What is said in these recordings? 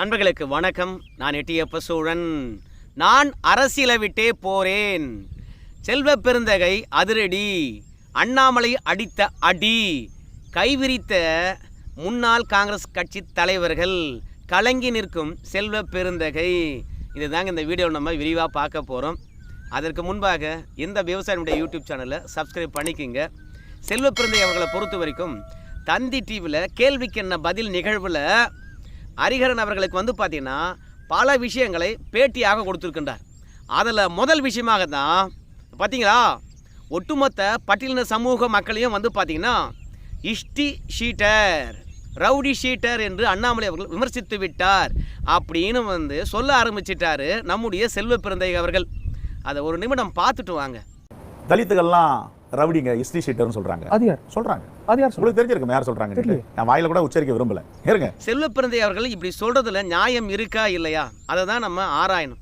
நண்பர்களுக்கு வணக்கம். நான் எட்டியப்ப சோழன். நான் அரசியலை விட்டே போறேன். செல்வ பெருந்தகை அதிரடி. அண்ணாமலை அடித்த அடி. கைவிரித்த முன்னாள் காங்கிரஸ் கட்சி தலைவர்கள் கலங்கி நிற்கும் செல்வ பெருந்தகை. இதுதாங்க இந்த வீடியோவில் நம்ம விரிவாக பார்க்க போகிறோம் அதற்கு முன்பாக இந்த விவசாயினுடைய யூடியூப் சேனலை சப்ஸ்கிரைப் பண்ணிக்கோங்க. செல்வ பெருந்தகை அவர்களை பொறுத்த வரைக்கும் தந்தி டிவியில் கேள்விக்கு என்ன பதில் நிகழ்வில் ஹரிஹரன் அவர்களுக்கு வந்து பார்த்தீங்கன்னா பல விஷயங்களை பேட்டியாக கொடுத்துருக்கின்றார். அதில் முதல் விஷயமாக தான் பார்த்தீங்களா? ஒட்டுமொத்த பட்டியலின சமூக மக்களையும் வந்து பார்த்தீங்கன்னா இஷ்டி ஷீட்டர் ரவுடி ஷீட்டர் என்று அண்ணாமலை அவர்கள் விமர்சித்து விட்டார் அப்படின்னு வந்து சொல்ல ஆரம்பிச்சிட்டாரு நம்முடைய செல்வ பிறந்தை அவர்கள். அதை ஒரு நிமிடம் பார்த்துட்டு வாங்க. தலித்துகள்லாம் ரவுடிங்க ஹிஸ்டரி ஷீட்டர்னு சொல்றாங்க. அது யார்? சொல்றாங்க. அது யார் உங்களுக்கு தெரிஞ்சிருக்கும் யார் சொல்றாங்க நான் வாயில கூட உச்சரிக்க விரும்பல. இருங்க. செல்வ பிறந்தை அவர்கள் இப்படி சொல்கிறதுல நியாயம் இருக்கா இல்லையா? அதை தான் நம்ம ஆராயணும்.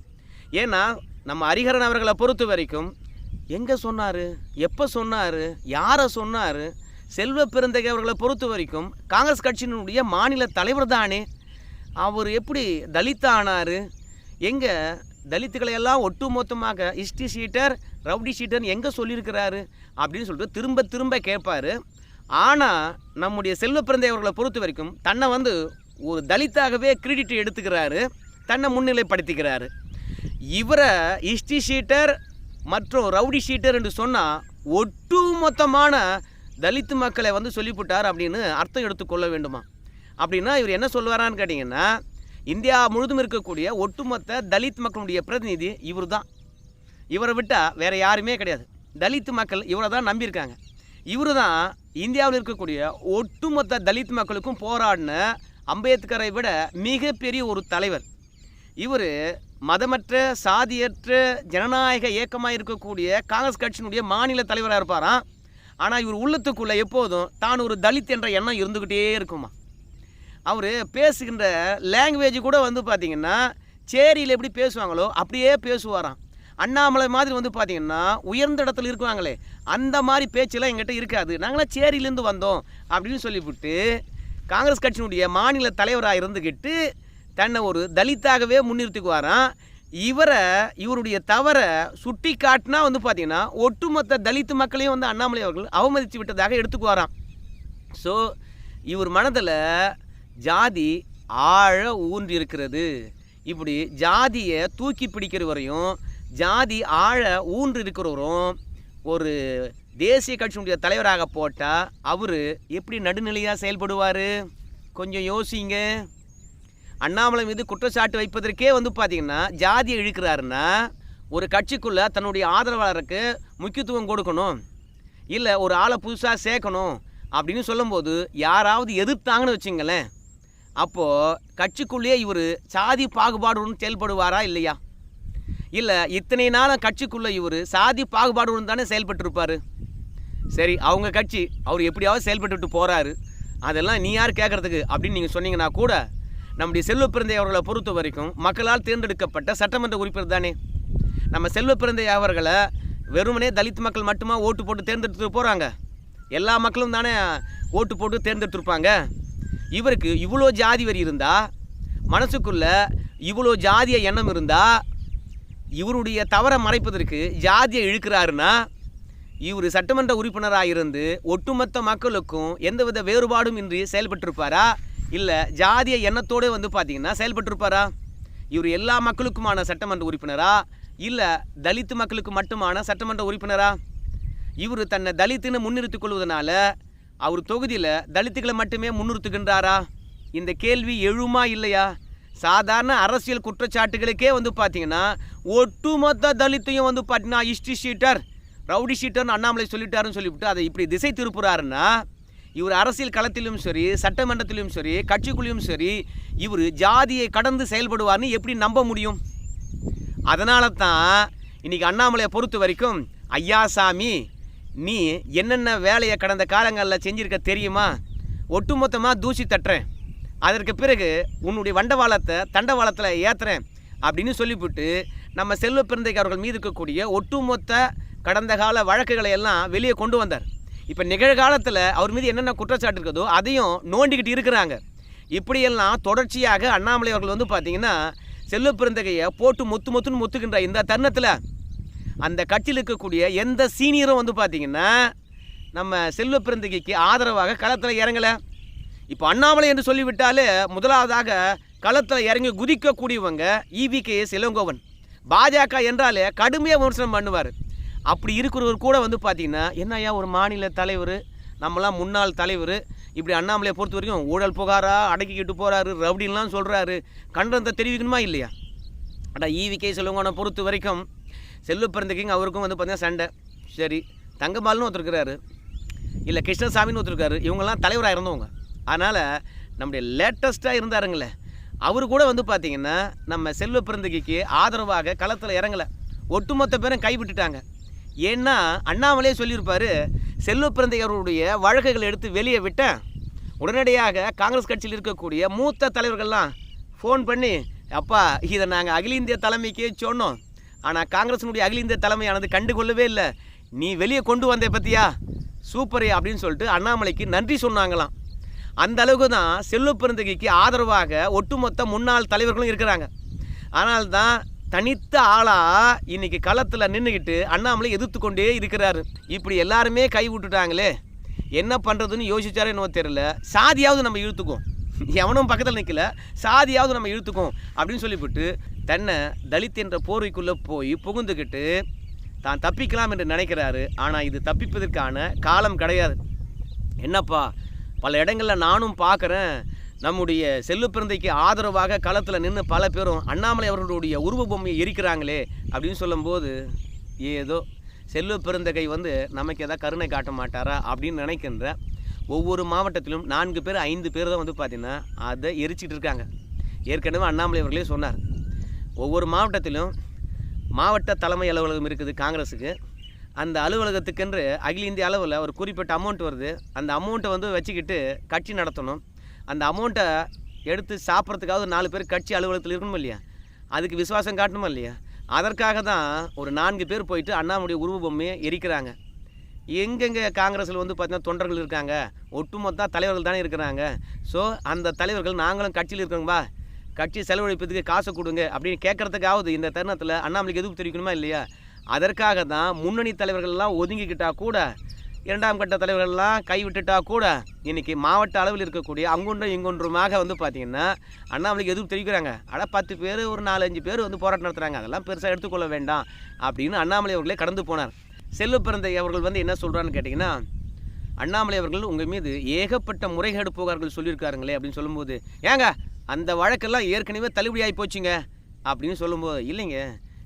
ஏன்னா நம்ம ஹரிஹரன் அவர்களை பொறுத்த வரைக்கும் எங்கே சொன்னார்? எப்போ சொன்னார்? யாரை சொன்னார்? செல்வ பெருந்தகை அவர்களை பொறுத்த வரைக்கும் காங்கிரஸ் கட்சியினுடைய மாநில தலைவர் தானே. அவர் எப்படி தலித் ஆனார் எங்கே தலித்துக்களை எல்லாம் ஒட்டுமொத்தமாக இஷ்டி ஷீட்டர் ரவுடி ஷீட்டர் எங்கே சொல்லியிருக்கிறாரு? அப்படின்னு சொல்லிட்டு திரும்ப திரும்ப கேட்பாரு. ஆனால் நம்முடைய செல்வ பிறந்தையவர்களை பொறுத்த வரைக்கும் தன்னை வந்து ஒரு தலித்தாகவே கிரெடிட் எடுத்துக்கிறாரு தன்னை முன்னிலைப்படுத்திக்கிறாரு. இவரை இஷ்டி ஷீட்டர் மற்றும் ரவுடி ஷீட்டர் என்று சொன்னால் ஒட்டுமொத்தமான தலித்து மக்களை வந்து சொல்லிவிட்டார் அப்படின்னு அர்த்தம் எடுத்துக்கொள்ள வேண்டுமா? அப்படின்னா இவர் என்ன சொல்லுவாரான்னு கேட்டிங்கன்னா இந்தியா முழுதும் இருக்கக்கூடிய ஒட்டுமொத்த தலித் மக்களுடைய பிரதிநிதி இவர் தான் இவரை விட்டால் வேற யாருமே கிடையாது. தலித் மக்கள் இவரை தான் நம்பியிருக்காங்க. இவரு தான் இந்தியாவில் இருக்கக்கூடிய ஒட்டுமொத்த தலித் மக்களுக்கும் போராடின அம்பேத்கரை விட மிகப்பெரிய ஒரு தலைவர். இவர் மதமற்ற சாதியற்ற ஜனநாயக இயக்கமாக இருக்கக்கூடிய காங்கிரஸ் கட்சியினுடைய மாநில தலைவராக இருப்பாராம். ஆனால் இவர் உள்ளத்துக்குள்ளே எப்போதும் தான் ஒரு தலித் என்ற எண்ணம் இருந்துக்கிட்டே இருக்குமா அவர் பேசுகின்ற லாங்குவேஜ் கூட வந்து பார்த்தீங்கன்னா சேரியில் எப்படி பேசுவாங்களோ அப்படியே பேசுவாராம். அண்ணாமலை மாதிரி வந்து பார்த்தீங்கன்னா உயர்ந்த இடத்துல இருக்குவாங்களே அந்த மாதிரி பேச்செல்லாம் எங்கிட்ட இருக்காது. நாங்களாம் சேரியிலேருந்து வந்தோம் அப்படின்னு சொல்லிவிட்டு காங்கிரஸ் கட்சியினுடைய மாநில தலைவராக இருந்துக்கிட்டு தன்னை ஒரு தலித்தாகவே முன்னிறுத்திக்குவாராம். இவரை இவருடைய தவறை சுட்டி காட்டினா வந்து பார்த்திங்கன்னா ஒட்டுமொத்த தலித்து மக்களையும் வந்து அண்ணாமலை அவர்கள் அவமதித்து விட்டதாக எடுத்துக்குவாராம். ஸோ இவர் மனதில் ஜாதி ஆழ ஊன்றி இருக்கிறது இப்படி ஜாதியை தூக்கி பிடிக்கிறவரையும் ஜாதி ஆழ ஊன்று இருக்கிறவரும் ஒரு தேசிய கட்சியினுடைய தலைவராக போட்டால் அவர் எப்படி நடுநிலையாக செயல்படுவார்? கொஞ்சம் யோசிங்க. அண்ணாமலை மீது குற்றச்சாட்டு வைப்பதற்கே வந்து பார்த்தீங்கன்னா ஜாதியை இழுக்கிறாருன்னா ஒரு கட்சிக்குள்ளே தன்னுடைய ஆதரவாளருக்கு முக்கியத்துவம் கொடுக்கணும். இல்லை ஒரு ஆளை புதுசாக சேர்க்கணும் அப்படின்னு சொல்லும்போது யாராவது எதிர்த்தாங்கன்னு வச்சுங்களேன் அப்போது கட்சிக்குள்ளேயே இவர் சாதி பாகுபாடுடன் செயல்படுவாரா இல்லையா? இல்லை இத்தனை நாளும் கட்சிக்குள்ளே இவர் சாதி பாகுபாடுடன் தானே செயல்பட்டுருப்பார்? சரி அவங்க கட்சி அவர் எப்படியாவது செயல்பட்டுட்டு போகிறாரு அதெல்லாம் நீ யார் கேட்குறதுக்கு அப்படின்னு நீங்கள் சொன்னீங்கன்னா கூட நம்முடைய செல்வ பிறந்தை அவர்களை பொறுத்த வரைக்கும் மக்களால் தேர்ந்தெடுக்கப்பட்ட சட்டமன்ற உறுப்பினர் தானே. நம்ம செல்வ பிறந்தை அவர்களை வெறுமனே தலித் மக்கள் மட்டுமா ஓட்டு போட்டு தேர்ந்தெடுத்துட்டு போகிறாங்க எல்லா மக்களும் தானே ஓட்டு போட்டு தேர்ந்தெடுத்துருப்பாங்க? இவருக்கு இவ்வளோ ஜாதி வரி இருந்தால் மனசுக்குள்ள இவ்வளோ ஜாதிய எண்ணம் இருந்தால் இவருடைய தவறை மறைப்பதற்கு ஜாதியை இழுக்கிறாருன்னா இவர் சட்டமன்ற உறுப்பினராக இருந்து ஒட்டுமொத்த மக்களுக்கும் எந்தவித வேறுபாடும் இன்றி செயல்பட்டிருப்பாரா? இல்லை ஜாதிய எண்ணத்தோடு வந்து பார்த்தீங்கன்னா செயல்பட்டிருப்பாரா? இவர் எல்லா மக்களுக்குமான சட்டமன்ற உறுப்பினரா? இல்லை தலித்து மக்களுக்கு மட்டுமான சட்டமன்ற உறுப்பினரா? இவர் தன்னை தலித்துன்னு முன்னிறுத்திக் கொள்வதனால அவர் தொகுதியில் தலித்துக்களை மட்டுமே முன்னிறுத்துகின்றாரா? இந்த கேள்வி எழுமா இல்லையா? சாதாரண அரசியல் குற்றச்சாட்டுகளுக்கே வந்து பார்த்தீங்கன்னா ஒட்டுமொத்த தலித்தையும் வந்து பார்த்தீங்கன்னா ஹிஸ்ட்ரி ஷீட்டர் ரவுடி ஷீட்டர்னு அண்ணாமலை சொல்லிட்டாருன்னு சொல்லிவிட்டு அதை இப்படி திசை திருப்புறாருன்னா இவர் அரசியல் களத்திலும் சரி சட்டமன்றத்திலும் சரி கட்சிக்குள்ளேயும் சரி இவர் ஜாதியை கடந்து செயல்படுவார்னு எப்படி நம்ப முடியும்? அதனால தான் இன்னைக்கு அண்ணாமலையை பொறுத்த வரைக்கும் ஐயா சாமி நீ என்னென்ன வேலையை கடந்த காலங்களில் செஞ்சிருக்க தெரியுமா? ஒட்டுமொத்தமாக தூசி தட்டுறேன். அதற்கு பிறகு உன்னுடைய வண்டவாளத்தை தண்டவாளத்தில் ஏற்றுறேன் அப்படின்னு சொல்லிவிட்டு நம்ம செல்வ பிறந்தைக்கு அவர்கள் மீது இருக்கக்கூடிய ஒட்டுமொத்த கடந்த கால வழக்குகளை எல்லாம் வெளியே கொண்டு வந்தார். இப்போ நிகழ்காலத்தில் அவர் மீது என்னென்ன குற்றச்சாட்டு இருக்குதோ அதையும் நோண்டிக்கிட்டு இருக்கிறாங்க. இப்படியெல்லாம் தொடர்ச்சியாக அண்ணாமலை அவர்கள் வந்து பார்த்தீங்கன்னா செல்வ பிறந்தகையை போட்டு முத்து முத்துன்னு முத்துக்கின்ற இந்த தருணத்தில் அந்த கட்சியில் இருக்கக்கூடிய எந்த சீனியரும் வந்து பார்த்தீங்கன்னா நம்ம செல்வ பிரந்திகைக்கு ஆதரவாக களத்தில் இறங்கலை. இப்போ அண்ணாமலை என்று சொல்லிவிட்டாலே முதலாவதாக களத்தில் இறங்கி குதிக்கக்கூடியவங்க இவி கே. இளங்கோவன். பாஜக என்றாலே கடுமையாக விமர்சனம் பண்ணுவார். அப்படி இருக்கிறவர் கூட வந்து பார்த்தீங்கன்னா என்னையா ஒரு மாநில தலைவர்? நம்மலாம் முன்னாள் தலைவர். இப்படி அண்ணாமலையை பொறுத்த வரைக்கும் ஊழல் புகாரா? அடக்கிக்கிட்டு போகிறாரு ரவுடின்லாம் சொல்கிறாரு கண்டனத்தை தெரிவிக்கணுமா இல்லையா? அடா ஈவி கே. பொறுத்த வரைக்கும் செல்லு பிறந்தக்கிங்க அவருக்கும் வந்து பார்த்தீங்கன்னா சண்டை. சரி தங்கம்பால்னு ஒருத்தர் இல்லை கிருஷ்ணசாமின்னு ஒருத்தருக்காரு இவங்கெல்லாம் தலைவராக இருந்தவங்க. அதனால் நம்முடைய லேட்டஸ்ட்டாக இருந்தாருங்களே அவர் கூட வந்து பார்த்தீங்கன்னா நம்ம செல்வ பிறந்தகிக்கு ஆதரவாக களத்தில் இறங்கலை. ஒட்டுமொத்த பேரும் கைவிட்டுட்டாங்க ஏன்னா அண்ணாமலே சொல்லியிருப்பார் செல்வ பிறந்தை வழக்குகள் வழக்குகளை எடுத்து வெளியே விட்டேன். உடனடியாக காங்கிரஸ் கட்சியில் இருக்கக்கூடிய மூத்த தலைவர்கள்லாம் ஃபோன் பண்ணி அப்பா இதை நாங்கள் அகில இந்திய தலைமைக்கே சொன்னோம். ஆனால் காங்கிரஸினுடைய அகில இந்திய தலைமையானது கண்டுகொள்ளவே இல்லை. நீ வெளியே கொண்டு வந்தே பற்றியா சூப்பரே அப்படின்னு சொல்லிட்டு அண்ணாமலைக்கு நன்றி சொன்னாங்களாம். அந்த அளவுக்கு தான் செல்வ பெருந்தகைக்கு ஆதரவாக ஒட்டுமொத்த முன்னாள் தலைவர்களும் இருக்கிறாங்க. ஆனால் தான் தனித்த ஆளாக இன்னைக்கு களத்தில் நின்றுக்கிட்டு அண்ணாமலை எதிர்த்து கொண்டே இருக்கிறாரு. இப்படி எல்லாருமே கை விட்டுட்டாங்களே. என்ன பண்ணுறதுன்னு யோசிச்சாரோ என்னவோ தெரியல. சாதியாவது நம்ம இழுத்துக்குவோம். எவனும் பக்கத்தில் நிற்கல சாதியாவது நம்ம இழுத்துக்கும் அப்படின்னு சொல்லிவிட்டு தன்னை தலித் என்ற போர்வைக்குள்ளே போய் புகுந்துக்கிட்டு தான் தப்பிக்கலாம் என்று நினைக்கிறாரு. ஆனால் இது தப்பிப்பதற்கான காலம் கிடையாது. என்னப்பா பல இடங்களில் நானும் பார்க்குறேன். நம்முடைய செல்லுப்பிறந்தைக்கு பிறந்தைக்கு ஆதரவாக களத்தில் நின்று பல பேரும் அண்ணாமலை அவர்களுடைய உருவ பொம்மையை எரிக்கிறாங்களே அப்படின்னு சொல்லும்போது ஏதோ செல்லுப்பிறந்தகை வந்து நமக்கு எதாவது கருணை காட்ட மாட்டாரா அப்படின்னு நினைக்கின்ற ஒவ்வொரு மாவட்டத்திலும் நான்கு பேர் ஐந்து பேர் தான் வந்து பார்த்திங்கன்னா அதை எரிச்சிட்டு இருக்காங்க. ஏற்கனவே அண்ணாமலை அவர்களே சொன்னார். ஒவ்வொரு மாவட்டத்திலும் மாவட்ட தலைமை அலுவலகம் இருக்குது காங்கிரஸுக்கு. அந்த அலுவலகத்துக்கென்று அகில இந்திய அளவில் ஒரு குறிப்பிட்ட அமௌண்ட் வருது. அந்த அமௌண்ட்டை வந்து வச்சுக்கிட்டு கட்சி நடத்தணும். அந்த அமௌண்ட்டை எடுத்து சாப்பிட்றதுக்காவது நாலு பேர் கட்சி அலுவலகத்தில் இருக்கணும் இல்லையா? அதுக்கு விசுவாசம் காட்டணுமா இல்லையா? அதற்காக தான் ஒரு நான்கு பேர் போயிட்டு அண்ணாமுடைய உருவ பொம்மையை எரிக்கிறாங்க. எங்கெங்கே காங்கிரஸில் வந்து பார்த்தீங்கன்னா தொண்டர்கள் இருக்காங்க? ஒட்டுமொத்த தலைவர்கள் தானே இருக்கிறாங்க. ஸோ அந்த தலைவர்கள் நாங்களும் கட்சியில் இருக்கோங்களா கட்சி செலவழிப்பதுக்கு காசை கொடுங்க அப்படின்னு கேட்குறதுக்காவது இந்த தருணத்தில் அண்ணாமலைக்கு எதுவும் தெரிவிக்கணுமா இல்லையா? அதற்காக தான் முன்னணி தலைவர்கள்லாம் ஒதுங்கிக்கிட்டால் கூட இரண்டாம் கட்ட தலைவர்கள்லாம் கைவிட்டுட்டா கூட இன்றைக்கி மாவட்ட அளவில் இருக்கக்கூடிய அங்கொன்றும் இங்கொன்றுமாக வந்து பார்த்தீங்கன்னா அண்ணாமலைக்கு எதுவும் தெரிவிக்கிறாங்க. ஆனால் பத்து பேர் ஒரு நாலஞ்சு பேர் வந்து போராட்டம் நடத்துகிறாங்க அதெல்லாம் பெருசாக எடுத்துக்கொள்ள வேண்டாம் அப்படின்னு அண்ணாமலை அவர்களே கடந்து போனார். செல்லு பிறந்தை அவர்கள் வந்து என்ன சொல்கிறான்னு கேட்டிங்கன்னா அண்ணாமலை அவர்கள் உங்கள் மீது ஏகப்பட்ட முறைகேடு புகார்கள் சொல்லியிருக்காருங்களே அப்படின்னு சொல்லும்போது ஏங்க அந்த வழக்கெல்லாம் ஏற்கனவே தள்ளுபடியாகி போச்சுங்க அப்படின்னு சொல்லும்போது இல்லைங்க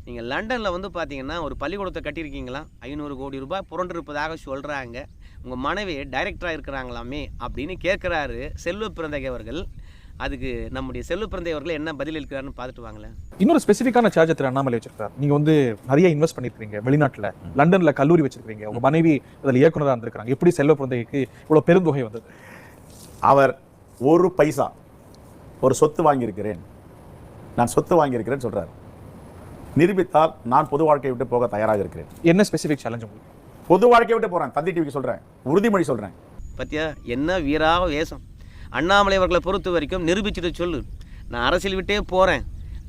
நீங்கள் லண்டனில் வந்து பார்த்தீங்கன்னா ஒரு பள்ளிக்கூடத்தை கட்டியிருக்கீங்களா? ஐநூறு கோடி ரூபாய் புரண்டிருப்பதாக சொல்கிறாங்க உங்கள் மனைவி டைரக்டராக இருக்கிறாங்களாமே அப்படின்னு கேட்குறாரு செல்வ பிறந்தகை அவர்கள். அதுக்கு நம்முடைய செல்வ பிறந்தை அவர்கள் என்ன பதில் இருக்கிறாருன்னு பார்த்துட்டு வாங்களேன். இன்னொரு ஸ்பெசிஃபிக்கான சார்ஜ் திரு அண்ணாமலை வச்சிருக்காரு. நீங்க வந்து நிறைய இன்வெஸ்ட் பண்ணிருக்கீங்க வெளிநாட்டுல. லண்டன்ல கல்லூரி வச்சிருக்கீங்க. உங்க மனைவி அதுல இயக்குனரா இருந்திருக்காங்க எப்படி செல்வ பிறந்தைக்கு இவ்வளவு பெருந்தொகை வந்தது? அவர் ஒரு பைசா ஒரு சொத்து வாங்கியிருக்கிறேன். நான் சொத்து வாங்கியிருக்கிறேன்னு சொல்றாரு. நிரூபித்தால் நான் பொது வாழ்க்கையை விட்டு போக தயாராக இருக்கிறேன். என்ன ஸ்பெசிஃபிக் சேலஞ்ச் உங்களுக்கு? பொது வாழ்க்கையை விட்டு போறேன். தந்தி டிவிக்கு சொல்றேன். உறுதிமொழி சொல்றேன். பத்தியா என்ன வீரா வேஷம். அண்ணாமலை அவர்களை பொறுத்த வரைக்கும் நிரூபிச்சுட்டு சொல்லு. நான் அரசியல் விட்டே போகிறேன்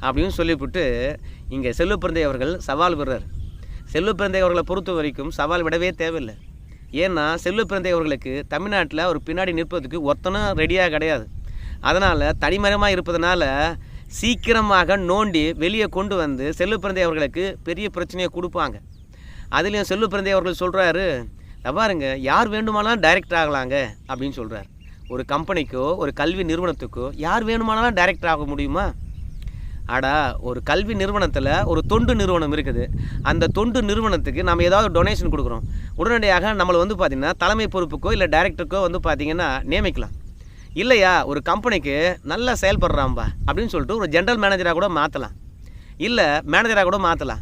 அப்படின்னு சொல்லிவிட்டு இங்கே செல்வ பிறந்தை அவர்கள் சவால் விடுறார். செல்வ பிறந்தை அவர்களை பொறுத்த வரைக்கும் சவால் விடவே தேவையில்லை. ஏன்னா செல்வ பிறந்தை அவர்களுக்கு தமிழ்நாட்டில் அவர் பின்னாடி நிற்பதுக்கு ஒருத்தனும் ரெடியாக கிடையாது. அதனால் தனிமரமாக இருப்பதனால சீக்கிரமாக நோண்டி வெளியே கொண்டு வந்து செல்வ பிறந்தை அவர்களுக்கு பெரிய பிரச்சனையை கொடுப்பாங்க. அதுலேயும் செல்வ பிறந்தை அவர்கள் சொல்கிறாரு பாருங்க யார் வேண்டுமானாலும் டைரக்டர் ஆகலாங்க அப்படின்னு சொல்கிறார் ஒரு கம்பெனிக்கோ ஒரு கல்வி நிறுவனத்துக்கோ யார் வேணுமானாலும் டைரக்டர் ஆக முடியுமா? ஆடா ஒரு கல்வி நிறுவனத்தில் ஒரு தொண்டு நிறுவனம் இருக்குது. அந்த தொண்டு நிறுவனத்துக்கு நம்ம ஏதாவது டொனேஷன் கொடுக்குறோம். உடனடியாக நம்மளை வந்து பார்த்திங்கன்னா தலைமை பொறுப்புக்கோ இல்லை டைரக்டருக்கோ வந்து பார்த்திங்கன்னா நியமிக்கலாம். இல்லையா ஒரு கம்பெனிக்கு நல்லா செயல்படுறாம்பா அப்படின்னு சொல்லிட்டு ஒரு ஜென்ரல் மேனேஜராக கூட மாற்றலாம் இல்லை மேனேஜராக கூட மாற்றலாம்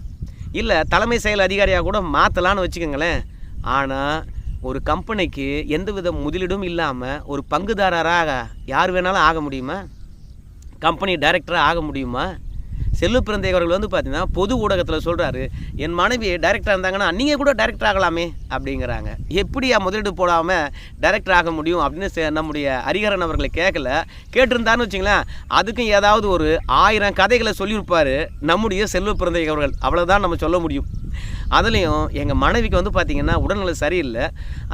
இல்லை தலைமை செயல் அதிகாரியாக கூட மாற்றலான்னு வச்சுக்கோங்களேன். ஆனால் ஒரு கம்பெனிக்கு எந்தவித முதலீடும் இல்லாமல் ஒரு பங்குதாரராக யார் வேணாலும் ஆக முடியுமா? கம்பெனி டைரக்டராக ஆக முடியுமா? செல்லு பிறந்தை அவர்கள் வந்து பார்த்தீங்கன்னா பொது ஊடகத்தில் சொல்கிறாரு என் மனைவி டைரக்டர் இருந்தாங்கன்னா நீங்கள் கூட டைரக்டர் ஆகலாமே அப்படிங்கிறாங்க. எப்படியா முதலீடு போடாமல் டைரக்டர் ஆக முடியும் அப்படின்னு நம்முடைய ஹரிகரன் அவர்களை கேட்கல கேட்டிருந்தான்னு வச்சுங்களேன் அதுக்கும் ஏதாவது ஒரு ஆயிரம் கதைகளை சொல்லியிருப்பார் நம்முடைய செல்வ பிறந்தை அவர்கள் அவ்வளோதான் நம்ம சொல்ல முடியும். அதுலேயும் எங்கள் மனைவிக்கு வந்து பார்த்திங்கன்னா உடல்நிலை சரியில்லை.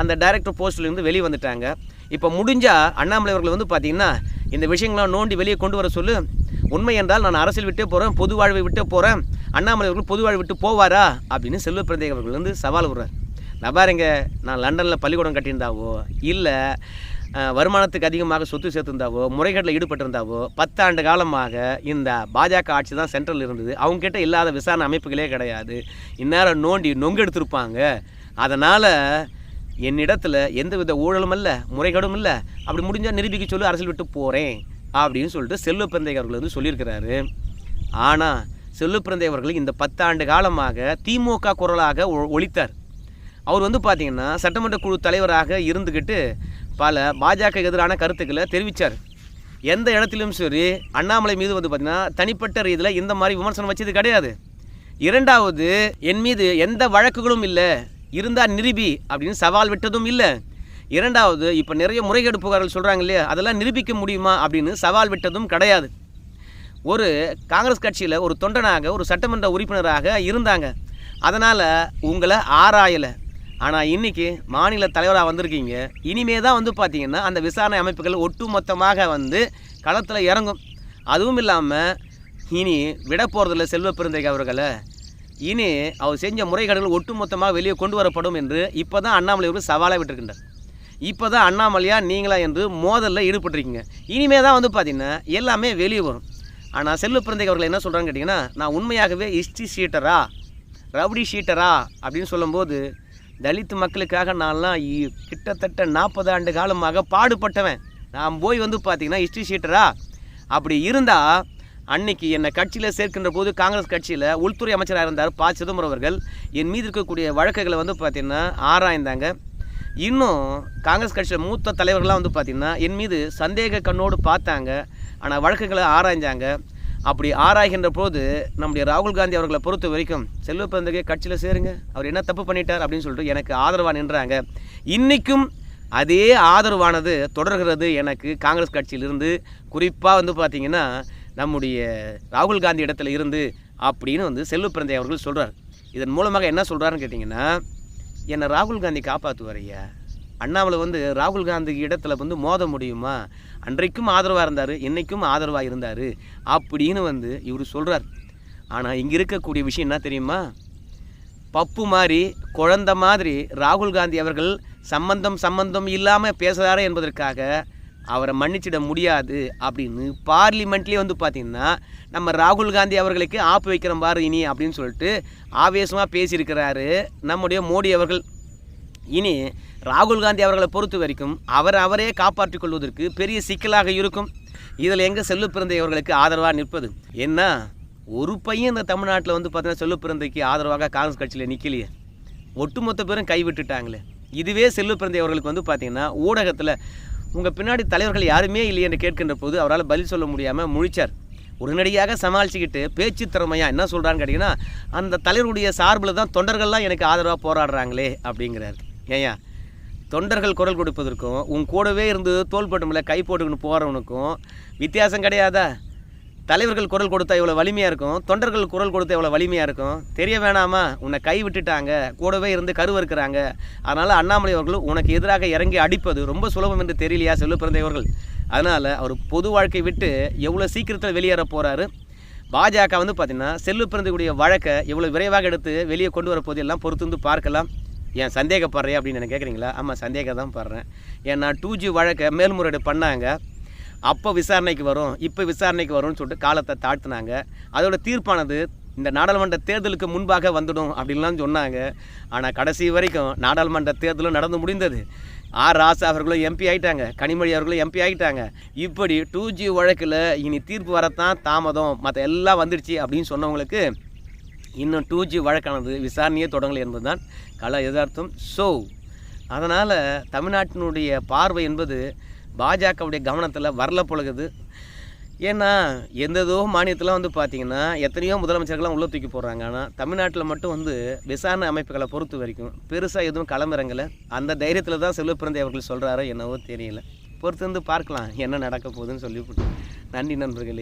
அந்த டைரக்டர் போஸ்ட்லேருந்து வெளியே வந்துட்டாங்க. இப்போ முடிஞ்சால் அண்ணாமலை அவர்கள் வந்து பார்த்திங்கன்னா இந்த விஷயங்கள்லாம் நோண்டி வெளியே கொண்டு வர சொல்லு. உண்மை என்றால் நான் அரசியல் விட்டே போகிறேன் பொது வாழ்வை விட்டே போகிறேன் அண்ணாமலை அவர்கள் பொது வாழ்வை விட்டு போவாரா? அப்படின்னு செல்வ பிறந்தை அவர்கள் வந்து சவால் விடுறார். நான் பாருங்க நான் லண்டனில் பள்ளிக்கூடம் கட்டியிருந்தாவோ இல்லை வருமானத்துக்கு அதிகமாக சொத்து சேர்த்துருந்தாவோ முறைகேட்டில் ஈடுபட்டிருந்தாவோ பத்தாண்டு காலமாக இந்த பாஜக ஆட்சி தான் சென்ட்ரல் இருந்தது. அவங்ககிட்ட இல்லாத விசாரணை அமைப்புகளே கிடையாது. இந்நேரம் நோண்டி நொங்கு எடுத்திருப்பாங்க. அதனால் என்னிடத்துல எந்தவித ஊழலும் இல்லை முறைகேடும் இல்லை. அப்படி முடிஞ்சால் நிரூபிக்க சொல்லி அரசியல் விட்டு போகிறேன் அப்படின்னு சொல்லிட்டு செல்லுப்பிரந்தை அவர்கள் வந்து சொல்லியிருக்கிறாரு. ஆனால் செல்லுப்பிரந்தை அவர்கள் இந்த பத்தாண்டு காலமாக திமுக குரலாக ஒ- அவர் வந்து பார்த்தீங்கன்னா சட்டமன்ற குழு தலைவராக இருந்துக்கிட்டு பல பாஜக எதிரான கருத்துக்களை தெரிவித்தார் எந்த இடத்திலும் சரி அண்ணாமலை மீது வந்து பார்த்தீங்கன்னா தனிப்பட்ட ரீதியில் இந்த மாதிரி விமர்சனம் வச்சது கிடையாது. இரண்டாவது என் மீது எந்த வழக்குகளும் இல்லை. இருந்தால் நிரூபி அப்படின்னு சவால் விட்டதும் இல்லை. இரண்டாவது இப்போ நிறைய முறைகேடு புகார்கள் சொல்கிறாங்க இல்லையா? அதெல்லாம் நிரூபிக்க முடியுமா அப்படின்னு சவால் விட்டதும் கிடையாது. ஒரு காங்கிரஸ் கட்சியில் ஒரு தொண்டனாக ஒரு சட்டமன்ற உறுப்பினராக இருந்தாங்க. அதனால் உங்களை ஆராயலை. ஆனால் இன்னைக்கு மாநில தலைவராக வந்திருக்கீங்க. இனிமே தான் வந்து பார்த்தீங்கன்னா அந்த விசாரணை அமைப்புகள் ஒட்டுமொத்தமாக வந்து களத்தில் இறங்கும். அதுவும் இல்லாமல் இனி விட போகிறதில்ல செல்வ பெருந்தைக்கு அவர்களை இனி அவர் செஞ்ச முறைகேடுகள் ஒட்டுமொத்தமாக வெளியே கொண்டு வரப்படும் என்று இப்போ தான் அண்ணாமலை அவர்கள் சவாலாக விட்டுருக்கின்றார். இப்போ தான் அண்ணாமலையா நீங்களா என்று மோதலில் ஈடுபட்டிருக்கீங்க. இனிமே தான் வந்து பார்த்தீங்கன்னா எல்லாமே வெளியே வரும். ஆனால் செல்லு பிறந்தை அவர்கள் என்ன சொல்கிறான்னு கேட்டிங்கன்னா நான் உண்மையாகவே ஹிஸ்ட்ரி ஷீட்டரா ரவுடி ஷீட்டரா அப்படின்னு சொல்லும்போது தலித் மக்களுக்காக நான்லாம் இ- கிட்டத்தட்ட நாற்பது ஆண்டு காலமாக பாடுபட்டவன். நான் போய் வந்து பார்த்தீங்கன்னா ஹிஸ்ட்ரி ஷீட்டரா அப்படி இருந்தால் அன்னைக்கு என்னை கட்சியில் சேர்க்கின்ற போது காங்கிரஸ் கட்சியில் உள்துறை அமைச்சராக இருந்தார் ப. சிதம்பரம் அவர்கள். என் மீது இருக்கக்கூடிய வழக்குகளை வந்து பார்த்திங்கன்னா ஆராய்ந்தாங்க. இன்னும் காங்கிரஸ் கட்சியில் மூத்த தலைவர்கள்லாம் வந்து பார்த்திங்கன்னா என் மீது சந்தேக கண்ணோடு பார்த்தாங்க. ஆனால் வழக்குகளை ஆராய்ஞ்சாங்க. அப்படி ஆராய்கின்ற போது நம்முடைய ராகுல் காந்தி அவர்களை பொறுத்த வரைக்கும் செல்வ பிறந்தகை கட்சியில் சேருங்க. அவர் என்ன தப்பு பண்ணிட்டார்? அப்படின்னு சொல்லிட்டு எனக்கு ஆதரவாக நின்றாங்க. இன்றைக்கும் அதே ஆதரவானது தொடர்கிறது எனக்கு காங்கிரஸ் கட்சியிலிருந்து. குறிப்பாக வந்து பார்த்திங்கன்னா நம்முடைய ராகுல் காந்தி இடத்துல இருந்து அப்படின்னு வந்து செல்வ பிறந்தை அவர்கள் சொல்கிறார் இதன் மூலமாக என்ன சொல்கிறாருன்னு கேட்டிங்கன்னா என்னை ராகுல் காந்தி காப்பாற்றுவார் ஐயா அண்ணாமலை வந்து ராகுல் காந்தி இடத்துல வந்து மோத முடியுமா? அன்றைக்கும் ஆதரவாக இருந்தார் இன்றைக்கும் ஆதரவாக இருந்தார் அப்படின்னு வந்து இவர் சொல்கிறார் ஆனால் இங்கே இருக்கக்கூடிய விஷயம் என்ன தெரியுமா? பப்பு மாதிரி குழந்த மாதிரி ராகுல் காந்தி அவர்கள் சம்பந்தம் சம்பந்தம் இல்லாமல் பேசுகிறாரு என்பதற்காக அவரை மன்னிச்சிட முடியாது அப்படின்னு பார்லிமெண்ட்லேயே வந்து பார்த்திங்கன்னா நம்ம ராகுல் காந்தி அவர்களுக்கு ஆப்பு வைக்கிற பாரு இனி அப்படின்னு சொல்லிட்டு ஆவேசமாக பேசியிருக்கிறாரு நம்முடைய மோடி அவர்கள். இனி ராகுல் காந்தி அவர்களை பொறுத்த வரைக்கும் அவர் அவரே காப்பாற்றிக் கொள்வதற்கு பெரிய சிக்கலாக இருக்கும். இதில் எங்கே செல்லு பிறந்தை அவர்களுக்கு ஆதரவாக நிற்பது? என்ன? ஒரு பையன் இந்த தமிழ்நாட்டில் வந்து பார்த்தீங்கன்னா செல்லு பிறந்தைக்கு ஆதரவாக காங்கிரஸ் கட்சியில் நிற்கலையே ஒட்டுமொத்த பேரும் கைவிட்டுட்டாங்களே இதுவே செல்லு பிறந்தை அவர்களுக்கு வந்து பார்த்திங்கன்னா ஊடகத்தில் உங்கள் பின்னாடி தலைவர்கள் யாருமே இல்லை என்று கேட்கின்ற போது அவரால் பதில் சொல்ல முடியாமல் முழிச்சார். உடனடியாக சமாளிச்சுக்கிட்டு பேச்சு திறமையாக என்ன சொல்கிறான்னு கேட்டிங்கன்னா அந்த தலைவருடைய சார்பில் தான் தொண்டர்கள்லாம் எனக்கு ஆதரவாக போராடுறாங்களே அப்படிங்கிறார். ஏயா தொண்டர்கள் குரல் கொடுப்பதற்கும் உன் கூடவே இருந்து தோள்பட்டுமில்ல கை போட்டுக்கணும் போகிறவனுக்கும் வித்தியாசம் கிடையாதா? தலைவர்கள் குரல் கொடுத்தா எவ்வளோ வலிமையாக இருக்கும்? தொண்டர்கள் குரல் கொடுத்தா எவ்வளோ வலிமையாக இருக்கும்? தெரிய வேணாமா? உன்னை கை விட்டுட்டாங்க. கூடவே இருந்து கருவறுக்கிறாங்க அதனால் அண்ணாமலை அவர்கள் உனக்கு எதிராக இறங்கி அடிப்பது ரொம்ப சுலபம் என்று தெரியலையா செல்வ பிறந்தவர்கள் அதனால் அவர் பொது வாழ்க்கை விட்டு எவ்வளோ சீக்கிரத்தில் வெளியேற போகிறாரு பாஜக வந்து பார்த்திங்கன்னா செல்லு பிறந்தக்கூடிய வழக்கை எவ்வளோ விரைவாக எடுத்து வெளியே கொண்டு வர போதெல்லாம் பொறுத்து வந்து பார்க்கலாம். ஏன் சந்தேகப்படுறேன் அப்படின்னு எனக்கு கேட்குறீங்களா ஆமாம் சந்தேகம் தான் படுறேன். ஏன்னா டூ ஜி வழக்கை மேல்முறையீடு பண்ணாங்க. அப்போ விசாரணைக்கு வரும் இப்போ விசாரணைக்கு வரும்னு சொல்லிட்டு காலத்தை தாழ்த்தினாங்க. அதோட தீர்ப்பானது இந்த நாடாளுமன்ற தேர்தலுக்கு முன்பாக வந்துடும் அப்படின்லாம் சொன்னாங்க. ஆனால் கடைசி வரைக்கும் நாடாளுமன்ற தேர்தலும் நடந்து முடிந்தது. ஆர் ராசா அவர்களும் எம்பி ஆயிட்டாங்க கனிமொழி அவர்களும் எம்பி ஆயிட்டாங்க. இப்படி டூ ஜி வழக்கில் இனி தீர்ப்பு வரத்தான் தாமதம் மற்ற எல்லாம் வந்துடுச்சு அப்படின்னு சொன்னவங்களுக்கு இன்னும் டூ ஜி வழக்கானது விசாரணையே தொடங்கலை என்பதுதான் கல எதார்த்தம் ஸோ அதனால் தமிழ்நாட்டினுடைய பார்வை என்பது பாஜகவுடைய கவனத்தில் வரல பொழுகுது. ஏன்னா எந்ததோ மாநிலத்தில் வந்து பார்த்தீங்கன்னா எத்தனையோ முதலமைச்சர்கள்லாம் உள்ளே தூக்கி போடுறாங்க. ஆனால் தமிழ்நாட்டில் மட்டும் வந்து விசாரணை அமைப்புகளை பொறுத்த வரைக்கும் பெருசாக எதுவும் களமிறங்கலை அந்த தைரியத்தில் தான் செல்வப்பிறந்தை அவர்கள் சொல்கிறாரோ என்னவோ தெரியல. பொறுத்து வந்து பார்க்கலாம் என்ன நடக்க போகுதுன்னு சொல்லிவிட்டு நன்றி நண்பர்களே.